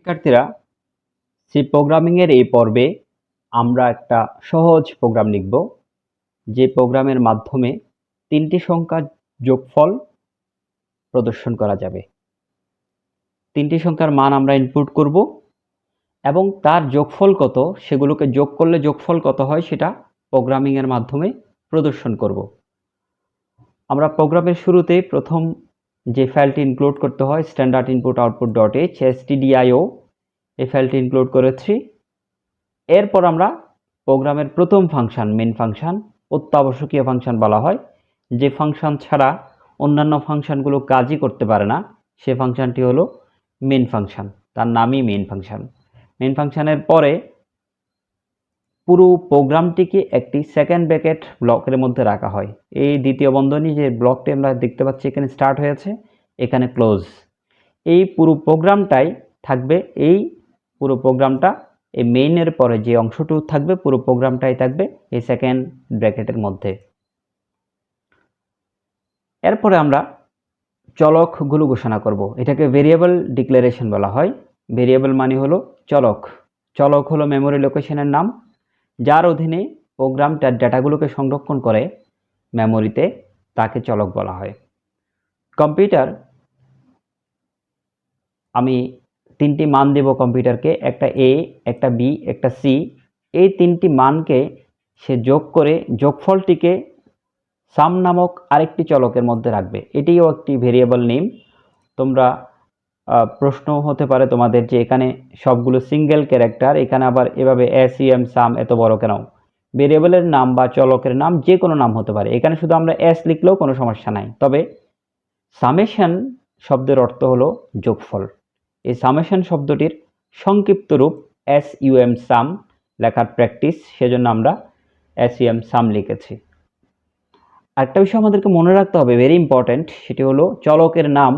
শিক্ষার্থীরা সি প্রোগ্রামিংয়ের এই পর্বে আমরা একটা সহজ প্রোগ্রাম লিখব, যে প্রোগ্রামের মাধ্যমে তিনটি সংখ্যার যোগফল প্রদর্শন করা যাবে। তিনটি সংখ্যার মান আমরা ইনপুট করব এবং তার যোগফল কত, সেগুলোকে যোগ করলে যোগফল কত হয় সেটা প্রোগ্রামিংয়ের মাধ্যমে প্রদর্শন করব। আমরা প্রোগ্রামের শুরুতে প্রথম যে ফাইলটি ইনক্লুড করতে হয় standard input output dot H STDIO এই ফাইলটি ইনক্লুড করেছি। এরপর আমরা প্রোগ্রামের প্রথম ফাংশন মেন ফাংশন অত্যাবশ্যকীয় ফাংশন বলা হয়। যে ফাংশন ছাড়া অন্যান্য ফাংশনগুলো কাজই করতে পারে না, সে ফাংশনটি হলো মেন ফাংশন তার নামই মেন ফাংশন মেন ফাংশনের পরে পুরো প্রোগ্রামটিকে একটি সেকেন্ড ব্র্যাকেট ব্লকের মধ্যে রাখা হয়। এই দ্বিতীয় বন্ধনী যে ব্লকটি আমরা দেখতে পাচ্ছি এখানে স্টার্ট হয়েছে, এখানে ক্লোজ এই পুরো প্রোগ্রামটাই থাকবে, এই পুরো প্রোগ্রামটা, এই মেইনের পরে যে অংশটুকু থাকবে, পুরো প্রোগ্রামটাই থাকবে এই সেকেন্ড ব্র্যাকেটের মধ্যে। এরপরে আমরা চলকগুলো ঘোষণা করব। এটাকে ভেরিয়েবল ডিক্লারেশন বলা হয়। ভেরিয়েবল মানে হলো চলক। চলক হলো মেমোরি লোকেশনের নাম। যার অধীনে প্রোগ্রামটার ডেটাগুলোকে সংরক্ষণ করে মেমোরিতে তাকে চলক বলা হয়। কম্পিউটার, আমি তিনটি মান দেব কম্পিউটারকে, একটা এ একটা বি একটা সি এই তিনটি মানকে সে যোগ করে যোগফলটিকে সাম নামক আরেকটি চলকের মধ্যে রাখবে। এটিও একটি ভেরিয়েবল নেম তোমরা প্রশ্ন হতে পারে তোমাদের যে এখানে সবগুলো সিঙ্গেল ক্যারেক্টার এখানে আবার এভাবে এস এম সাম এত বড় কেন? ভেরিয়েবলের নাম বা চলকের নাম যে কোনো নাম হতে পারে। এখানে শুধু আমরা এস লিখলেও কোনো সমস্যা নাই। তবে সামেশন শব্দের অর্থ হলো যোগফল। এই সামেশন শব্দটির সংক্ষিপ্ত রূপ এস ইউএম সাম লেখার প্র্যাকটিস সেজন্য আমরা এস ইউএম সাম লিখেছি। একটা বিষয় আমাদেরকে মনে রাখতে হবে ভেরি ইম্পর্ট্যান্ট সেটি হলো চলকের নাম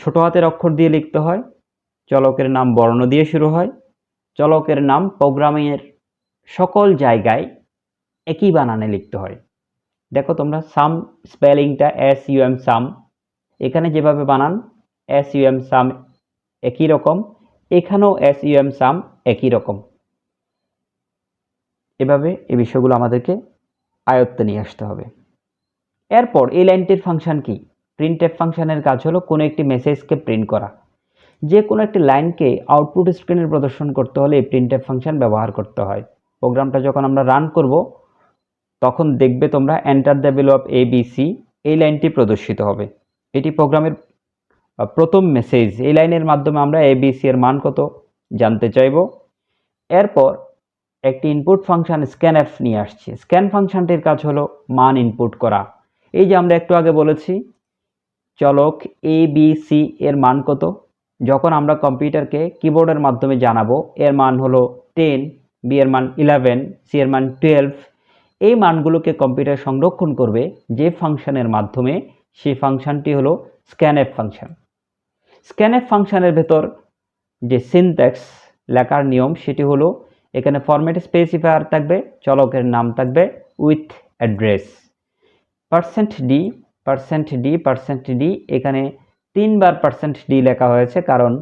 ছোট হাতের অক্ষর দিয়ে লিখতে হয়। চলকের নাম বর্ণ দিয়ে শুরু হয়। চলকের নাম প্রোগ্রামিংয়ের সকল জায়গায় একই বানানে লিখতে হয়। দেখো তোমরা সাম স্পেলিংটা এস ইউএম সাম। এখানে যেভাবে বানান এস ইউএম সাম একই রকম, এখানেও এস ইউএম সাম একই রকম। এভাবে এই বিষয়গুলো আমাদেরকে আয়ত্তে নিয়ে আসতে হবে। এরপর এই লাইনটির ফাংশন কি? প্রিন্ট এফ ফাংশনের কাজ হলো কোনো একটি মেসেজকে প্রিন্ট করা। যে কোনো একটি লাইনকে আউটপুট স্ক্রিনে প্রদর্শন করতে হলে এই প্রিন্ট এফ ফাংশন ব্যবহার করতে হয়। প্রোগ্রামটা যখন আমরা রান করব, তখন দেখবে তোমরা enter the value of A B C এই লাইনটি প্রদর্শিত হবে। এটি প্রোগ্রামের প্রথম মেসেজ এই লাইনের মাধ্যমে আমরা এ বি সি এর মান কত জানতে চাইব। এরপর একটি ইনপুট ফাংশন স্ক্যান এফ নিয়ে আসছি। স্ক্যান ফাংশনটির কাজ হলো মান ইনপুট করা। এই যে আমরা একটু আগে বলেছি চলক এ বি সি এর মান কত? যখন আমরা কম্পিউটারকে কিবোর্ডের মাধ্যমে জানাব, এর মান হলো টেন বি এর মান ইলেভেন সি এর মান টুয়েলভ এই মানগুলোকে কম্পিউটার সংরক্ষণ করবে যে ফাংশনের মাধ্যমে, সেই ফাংশনটি হলো স্ক্যানএফ ফাংশন। স্ক্যানএফ ফাংশনের ভেতর যে সিনট্যাক্স লেখার নিয়ম, সেটি হলো এখানে ফরম্যাট স্পেসিফায়ার থাকবে, চলকের নাম থাকবে with address percent D percent D percent D এখানে তিনবার পার্সেন্ট ডি লেখা হয়েছে, কারণ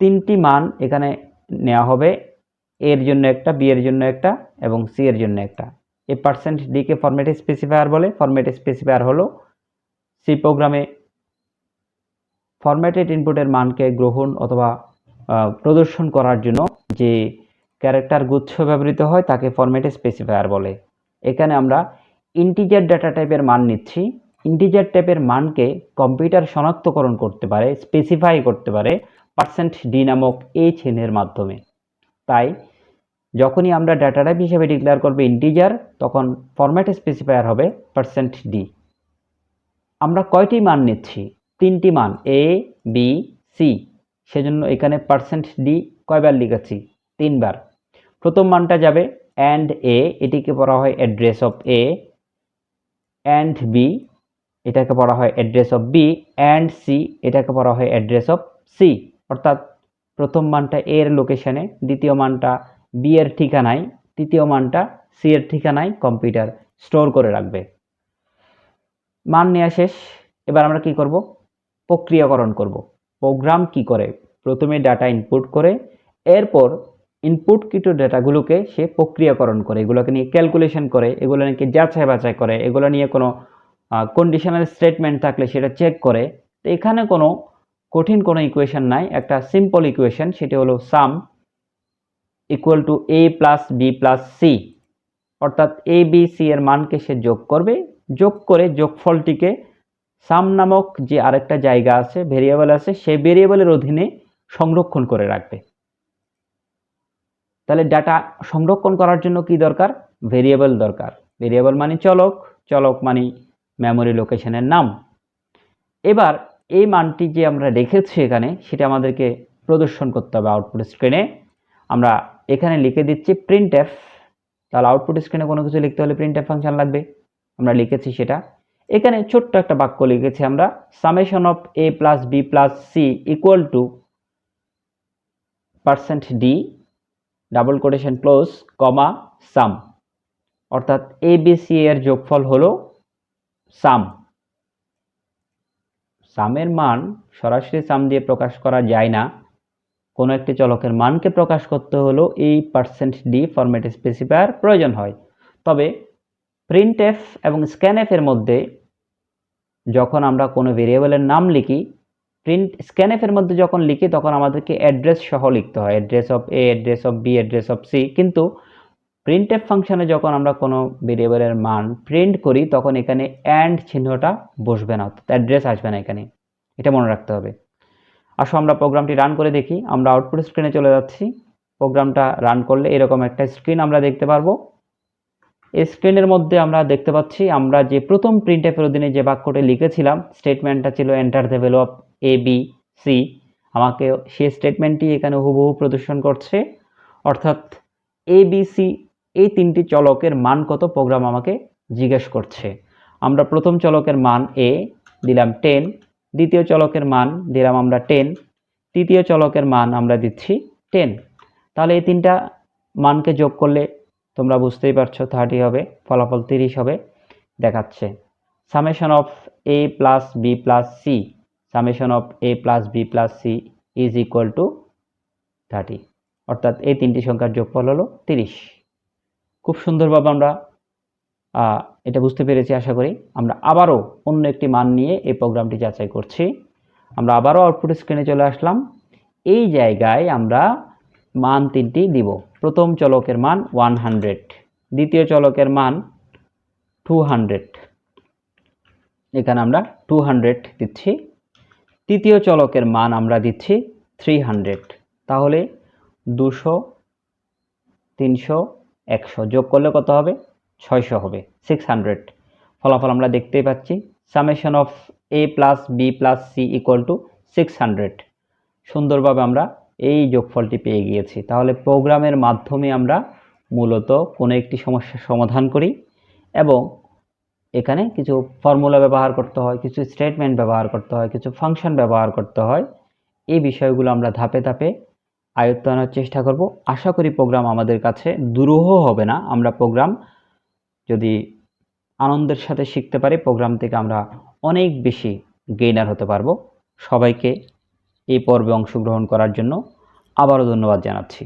তিনটি মান এখানে নেওয়া হবে এর জন্য একটা বি এর জন্য একটা, এবং সি এর জন্য একটা। এই পার্সেন্ট ডিকে ফরম্যাট স্পেসিফায়ার বলে ফরম্যাট স্পেসিফায়ার হলো সি প্রোগ্রামে ফরম্যাটেড ইনপুটের মানকে গ্রহণ অথবা প্রদর্শন করার জন্য যে ক্যারেক্টার গুচ্ছ ব্যবহৃত হয়, তাকে ফরম্যাট স্পেসিফায়ার বলে। এখানে আমরা ইন্টিজার ডাটা টাইপের মান নিচ্ছি। ইন্টিজার টাইপের মানকে কম্পিউটার শনাক্তকরণ করতে পারে স্পেসিফাই করতে পারে পার্সেন্ট ডি নামক এই চিহ্নের মাধ্যমে। তাই যখনই আমরা ডাটা টাইপ হিসেবে ডিক্লেয়ার করবে ইন্টিজার তখন ফরম্যাট স্পেসিফায়ার হবে পার্সেন্ট ডি আমরা কয়টি মান নিচ্ছি? তিনটি মান এ বি সি সেজন্য এখানে পার্সেন্ট ডি কয়বার লিখেছি? তিনবার। প্রথম মানটা যাবে অ্যান্ড এ এটিকে বলা হয় address of A and B এটাকে বলা হয় address of B and C এটাকে বলা হয় অ্যাড্রেস অফ সি অর্থাৎ প্রথম মানটা এর লোকেশানে দ্বিতীয় মানটা বি এর ঠিকানায়, তৃতীয় মানটা সি এর ঠিকানায় কম্পিউটার স্টোর করে রাখবে। মান নেওয়া শেষ। এবার আমরা কি করব? প্রক্রিয়াকরণ করব। প্রোগ্রাম কি করে? প্রথমে ডাটা ইনপুট করে, এরপর ইনপুটকৃত ডেটাগুলোকে সে প্রক্রিয়াকরণ করে। এগুলোকে নিয়ে ক্যালকুলেশন করে, এগুলো নাকি যাচাই বাছাই করে, এগুলো নিয়ে কোনো কন্ডিশনাল স্টেটমেন্ট থাকলে সেটা চেক করে। তো এখানে কোনো কঠিন কোনো ইকুয়েশন নাই। একটা সিম্পল ইকুয়েশন সেটি হলো sum equal to A plus B plus C অর্থাৎ এ বি সি এর মানকে সে যোগ করবে। যোগ করে যোগফলটিকে সাম নামক যে আরেকটা জায়গা আছে ভেরিয়েবল আছে, সেই ভেরিয়েবলের অধীনে সংরক্ষণ করে রাখবে। তাহলে ডাটা সংরক্ষণ করার জন্য কি দরকার? ভেরিয়েবল দরকার। ভেরিয়েবল মানে চলক। চলক মানে মেমোরি লোকেশনের নাম। এবার এই মানটি যে আমরা রেখেছি এখানে, সেটা আমাদেরকে প্রদর্শন করতে হবে আউটপুট স্ক্রিনে আমরা এখানে লিখে দিচ্ছি প্রিন্ট এফ তাহলে আউটপুট স্ক্রিনে কোনো কিছু লিখতে হলে প্রিন্ট এফ ফাংশন লাগবে। আমরা লিখেছি সেটা। এখানে ছোট্ট একটা বাক্য লিখেছি আমরা summation of A plus B plus C equal to percent D double quotation close comma sum অর্থাৎ এ বি সি এর যোগফল হলো সাম। সামের মান সরাসরি সাম দিয়ে প্রকাশ করা যায় না। কোনো একটি চলকের মানকে প্রকাশ করতে হলেও এই পার্সেন্ট ডি ফরম্যাট স্পেসিফায়ার প্রয়োজন হয়। তবে প্রিন্ট এফ এবং স্ক্যানএফ এর মধ্যে যখন আমরা কোনো ভেরিয়েবলের নাম লিখি প্রিন্ট স্ক্যানএফ এর মধ্যে যখন লিখি, তখন আমাদেরকে অ্যাড্রেস সহ লিখতে হয়। Address of A address of B address of C কিন্তু প্রিন্ট এফ ফাংশনে যখন আমরা কোনো ভেরিয়েবলের মান প্রিন্ট করি, তখন এখানে অ্যান্ড চিহ্নটা বসবে না, অর্থাৎ অ্যাড্রেস আসবে না এখানে। এটা মনে রাখতে হবে। আসো আমরা প্রোগ্রামটি রান করে দেখি। আমরা আউটপুট স্ক্রিনে চলে যাচ্ছি। প্রোগ্রামটা রান করলে এরকম একটা স্ক্রিন আমরা দেখতে পারব। এই স্ক্রিনের মধ্যে আমরা দেখতে পাচ্ছি, আমরা যে প্রথম প্রিন্ট এফের অধীনে যে বাক্যটি লিখেছিলাম স্টেটমেন্টটা ছিল enter the value of A B C আমাকে সেই স্টেটমেন্টটি এখানে হুবহু প্রদর্শন করছে। অর্থাৎ এ বি সি এই তিনটি চলকের মান কত? প্রোগ্রাম আমাকে জিজ্ঞেস করছে। আমরা প্রথম চলকের মান এ দিলাম টেন দ্বিতীয় চলকের মান দিলাম আমরা টেন তৃতীয় চলকের মান আমরা দিচ্ছি টেন তাহলে এই তিনটা মানকে যোগ করলে তোমরা বুঝতেই পারছ থার্টি হবে, ফলাফল তিরিশ হবে, দেখাচ্ছে। Summation of A plus B plus C summation of A plus B plus C is equal to thirty অর্থাৎ এই তিনটি সংখ্যার যোগফল হলো তিরিশ। খুব সুন্দরভাবে আমরা এটা বুঝতে পেরেছি আশা করি। আমরা আবারও অন্য একটি মান নিয়ে এই প্রোগ্রামটি যাচাই করছি। আমরা আবারও আউটপুট স্ক্রিনে চলে আসলাম। এই জায়গায় আমরা মান তিনটি দিব। প্রথম চলকের মান ওয়ান হান্ড্রেড দ্বিতীয় চলকের মান টু হান্ড্রেড এখানে আমরা টু হান্ড্রেড দিচ্ছি। তৃতীয় চলকের মান আমরা দিচ্ছি থ্রি হান্ড্রেড তাহলে দুশো, তিনশো একশো। যোগ করলে কত হবে? ছয়শো হবে। সিক্স হান্ড্রেড ফলাফল আমরা দেখতেই পাচ্ছি। Summation of A plus B plus C equal to six hundred সুন্দরভাবে আমরা এই যোগফলটি পেয়ে গিয়েছি। তাহলে প্রোগ্রামের মাধ্যমে আমরা মূলত কোনো একটি সমস্যার সমাধান করি এবং এখানে কিছু ফর্মুলা ব্যবহার করতে হয়, কিছু স্টেটমেন্ট ব্যবহার করতে হয়, কিছু ফাংশন ব্যবহার করতে হয়। এই বিষয়গুলো আমরা ধাপে ধাপে আয়ত্ত আনার চেষ্টা করব। আশা করি প্রোগ্রাম আমাদের কাছে দুরূহ হবে না। আমরা প্রোগ্রাম যদি আনন্দের সাথে শিখতে পারি প্রোগ্রাম থেকে আমরা অনেক বেশি গেইনার হতে পারব। সবাইকে এই পর্বে অংশগ্রহণ করার জন্য আবারও ধন্যবাদ জানাচ্ছি।